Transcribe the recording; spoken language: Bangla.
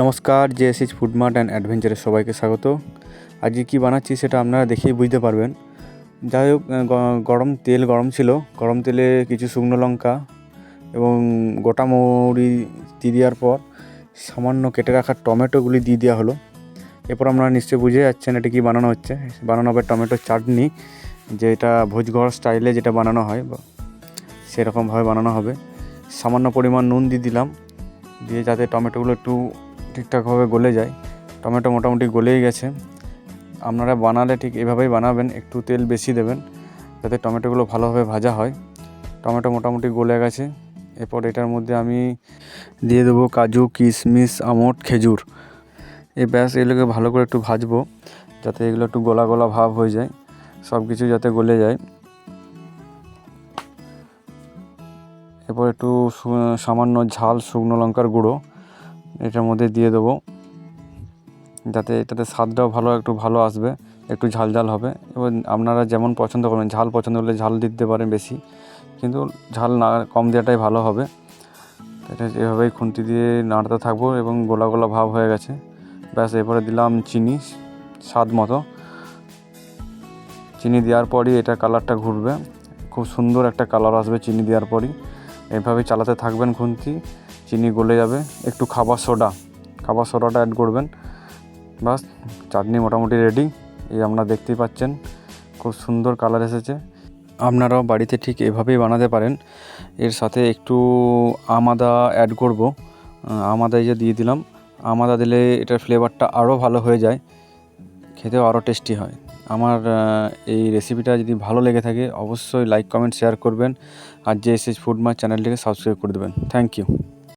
নমস্কার জেএসএইচ ফুড মার্ট অ্যান্ড অ্যাডভেঞ্চারে সবাইকে স্বাগত। আজকে কী বানাচ্ছি সেটা আপনারা দেখেই বুঝতে পারবেন। যাই হোক গরম তেল গরম ছিল। গরম তেলে কিছু শুকনো লঙ্কা এবং গোটা মৌরি দিয়ে দেওয়ার পর সামান্য কেটে রাখা টমেটোগুলি দিয়ে দেওয়া হলো। এরপর আপনারা নিশ্চয়ই বুঝে যাচ্ছেন এটা কী বানানো হচ্ছে। বানানো হবে টমেটো চাটনি, যেটা ভোজঘর স্টাইলে যেটা বানানো হয় সেরকমভাবে বানানো হবে। সামান্য পরিমাণ নুন দিয়ে দিলাম, দিয়ে যাতে টমেটোগুলো একটু ঠিকঠাকভাবে গলে যায়। টমেটো মোটামুটি গলেই গেছে। আপনারা বানালে ঠিক এভাবেই বানাবেন, একটু তেল বেশি দেবেন যাতে টমেটোগুলো ভালোভাবে ভাজা হয়। টমেটো মোটামুটি গলে গেছে। এরপর এটার মধ্যে আমি দিয়ে দেবো কাজু, কিশমিশ, আমট, খেজুর। এই ব্যাস, এগুলোকে ভালো করে একটু ভাজবো যাতে এগুলো একটু গলা গলা ভাব হয়ে যায়। সব কিছু যাতে গলে যায়। এরপর একটু সামান্য ঝাল শুকনো লঙ্কার গুঁড়ো। এটার মধ্যে দিয়ে দেবো। যাতে এটাতে স্বাদটাও ভালো, একটু ভালো আসবে, একটু ঝাল ঝাল হবে। এবার আপনারা যেমন পছন্দ করবেন, ঝাল পছন্দ করলে ঝাল দিতে পারেন বেশি, কিন্তু ঝাল না, কম দেওয়াটাই ভালো হবে। এটা এভাবেই খুন্তি দিয়ে নাড়তে থাকব এবং গোলা গোলা ভাব হয়ে গেছে। ব্যাস, এরপরে দিলাম চিনি, স্বাদ মতো। চিনি দেওয়ার পরই এটা কালারটা ঘুরবে। খুব সুন্দর একটা কালার আসবে চিনি দেওয়ার পরই। এভাবেই চালাতে থাকবেন খুন্তি। চিনি গলে যাবে, একটু খাবার সোডা, খাবার সোডাটা অ্যাড করবেন। বাস, চাটনি মোটামুটি রেডি এই আপনারা দেখতেই পাচ্ছেন, খুব সুন্দর কালার এসেছে। আপনারাও বাড়িতে ঠিক এভাবেই বানাতে পারেন। এর সাথে একটু আমাদা অ্যাড করব। আমাদা যে দিয়ে দিলাম, আমাদা দিলে এটার ফ্লেভারটা আরও ভালো হয়ে যায়, খেতেও আরও টেস্টি হয়। আমার এই রেসিপিটা যদি ভালো লেগে থাকে, অবশ্যই লাইক কমেন্ট শেয়ার করবেন। আর যে এস এস ফুড মার চ্যানেলটিকে সাবস্ক্রাইব করে দেবেন। Thank you